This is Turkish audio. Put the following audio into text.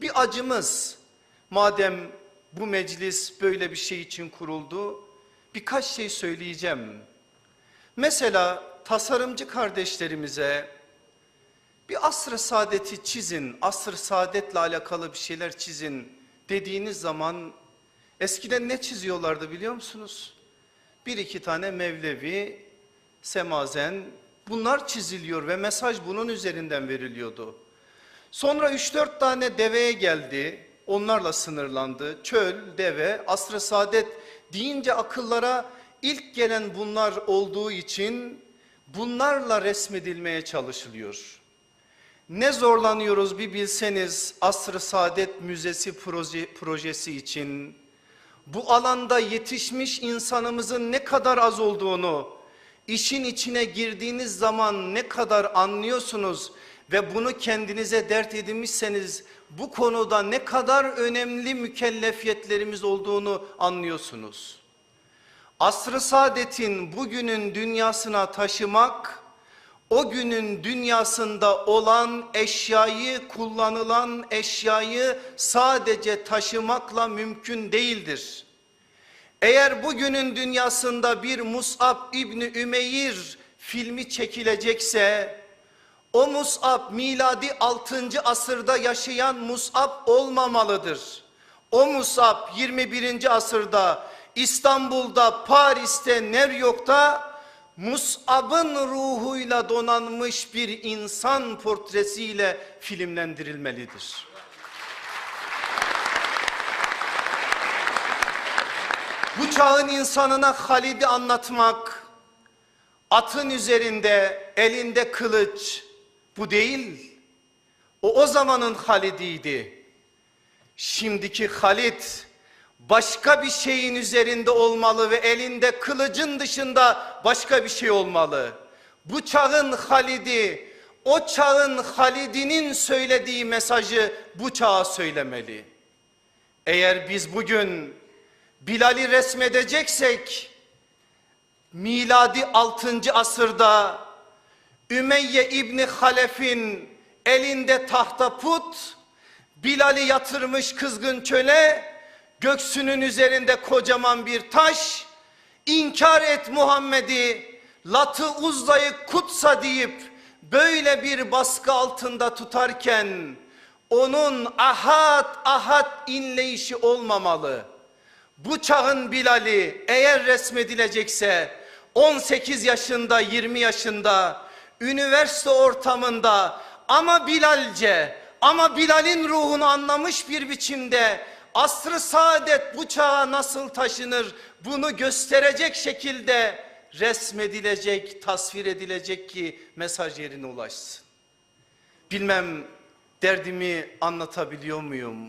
Bir acımız madem bu meclis böyle bir şey için kuruldu birkaç şey söyleyeceğim. Mesela tasarımcı kardeşlerimize bir asr-ı saadeti çizin, asr-ı saadetle alakalı bir şeyler çizin dediğiniz zaman eskiden ne çiziyorlardı biliyor musunuz? Bir iki tane Mevlevi, Semazen bunlar çiziliyor ve mesaj bunun üzerinden veriliyordu. Sonra 3-4 tane deveye geldi. Onlarla sınırlandı. Çöl, deve, asr-ı saadet deyince akıllara ilk gelen bunlar olduğu için bunlarla resmedilmeye çalışılıyor. Ne zorlanıyoruz bir bilseniz asr-ı saadet müzesi proje, projesi için. Bu alanda yetişmiş insanımızın ne kadar az olduğunu, işin içine girdiğiniz zaman ne kadar anlıyorsunuz ve bunu kendinize dert edinmişseniz bu konuda ne kadar önemli mükellefiyetlerimiz olduğunu anlıyorsunuz. Asr-ı saadetin bugünün dünyasına taşımak, o günün dünyasında olan eşyayı, kullanılan eşyayı sadece taşımakla mümkün değildir. Eğer bugünün dünyasında bir Mus'ab İbni Ümeyr filmi çekilecekse o Mus'ab miladi 6. asırda yaşayan Mus'ab olmamalıdır. O Mus'ab 21. asırda İstanbul'da, Paris'te, New York'ta Mus'ab'ın ruhuyla donanmış bir insan portresiyle filmlendirilmelidir. Bu çağın insanına Halid'i anlatmak, atın üzerinde elinde kılıç bu değil. O o zamanın Halid'iydi. Şimdiki Halid başka bir şeyin üzerinde olmalı ve elinde kılıcın dışında başka bir şey olmalı. Bu çağın Halid'i, o çağın Halid'inin söylediği mesajı bu çağa söylemeli. Eğer biz bugün Bilal'i resmedeceksek miladi 6. asırda Ümeyye İbni Halef'in elinde tahta put Bilal'i yatırmış kızgın çöle göksünün üzerinde kocaman bir taş inkar et Muhammed'i Latı Uzda'yı kutsa deyip böyle bir baskı altında tutarken onun ahad ahad inleyişi olmamalı. Bu çağın Bilal'i eğer resmedilecekse 18 yaşında 20 yaşında üniversite ortamında ama Bilalce ama Bilal'in ruhunu anlamış bir biçimde asrı saadet bu çağa nasıl taşınır bunu gösterecek şekilde resmedilecek, tasvir edilecek ki mesaj yerine ulaşsın. Bilmem derdimi anlatabiliyor muyum?